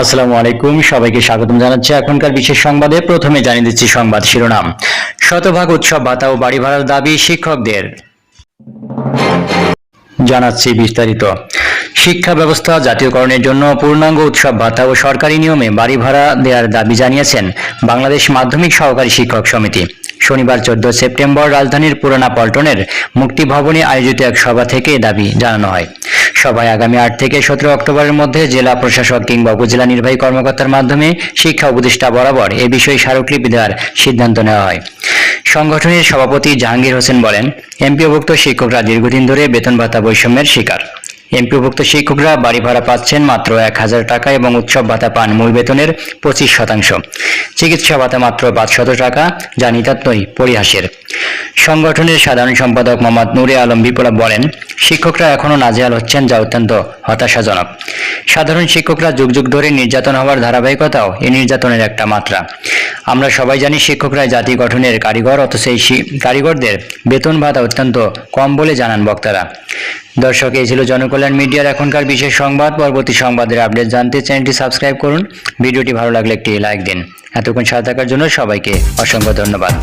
আসসালামু আলাইকুম, সবাইকে স্বাগতম জানাচ্ছি এখনকার বিশেষ সংবাদে। প্রথমে জানিয়ে দিচ্ছি সংবাদ শিরোনাম। শতভাগ উৎসব ভাতা ও বাড়ি ভাড়ার দাবি শিক্ষকদের। জানাচ্ছি বিস্তারিত। শিক্ষা ব্যবস্থা জাতীয়করণের জন্য পূর্ণাঙ্গ উৎসব ভাতা ও সরকারি নিয়মে বাড়ি ভাড়া দেওয়ার দাবি জানিয়েছেন বাংলাদেশ মাধ্যমিক সহকারী শিক্ষক সমিতি। শনিবার চোদ্দ সেপ্টেম্বর রাজধানীর পুরানা পল্টনের মুক্তি ভবনে আয়োজিত এক সভা থেকে দাবি জানানো হয়। সভায় আগামী আট থেকে সতেরো অক্টোবরের মধ্যে জেলা প্রশাসক কিংবা উপজেলা নির্বাহী কর্মকর্তার মাধ্যমে শিক্ষা উপদেষ্টা বরাবর এ বিষয়ে স্মারকলিপি দেওয়ার সিদ্ধান্ত নেওয়া হয়। সংগঠনের সভাপতি জাহাঙ্গীর হোসেন বলেন, এমপিওভুক্ত শিক্ষকরা দীর্ঘদিন ধরে বেতন ভাতা বৈষম্যের শিকার। এমপিওভুক্ত শিক্ষকরা বাড়ি ভাড়া পাচ্ছেন মাত্র এক হাজার টাকা এবং উৎসব ভাতা পান মূল বেতনের পঁচিশ শতাংশ। চিকিৎসা ভাতা মাত্র পাঁচশত টাকা, যা নিতান্তই পরিহাসের। সংগঠনের সাধারণ সম্পাদক মোহাম্মদ নুরে আলম বিপ্লব বলেন, শিক্ষকরা এখনও নাজেহাল হচ্ছেন যা অত্যন্ত হতাশাজনক। সাধারণ শিক্ষকরা যুগ যুগ ধরে নির্যাতন হওয়ার ধারাবাহিকতাও এই নির্যাতনের একটা মাত্রা। আমরা সবাই জানি শিক্ষকরা জাতি গঠনের কারিগর, অথচ এই কারিগরদের বেতন ভাতা অত্যন্ত কম বলে জানান বক্তারা। দর্শক, এই ছিল জনকল্যাণ মিডিয়ার এখনকার বিশেষ সংবাদ। পরবর্তী সংবাদের আপডেট জানতে চ্যানেলটি সাবস্ক্রাইব করুন। ভিডিওটি ভালো লাগলে একটি লাইক দিন। এতক্ষণ সাথে থাকার জন্য সবাইকে অসংখ্য ধন্যবাদ।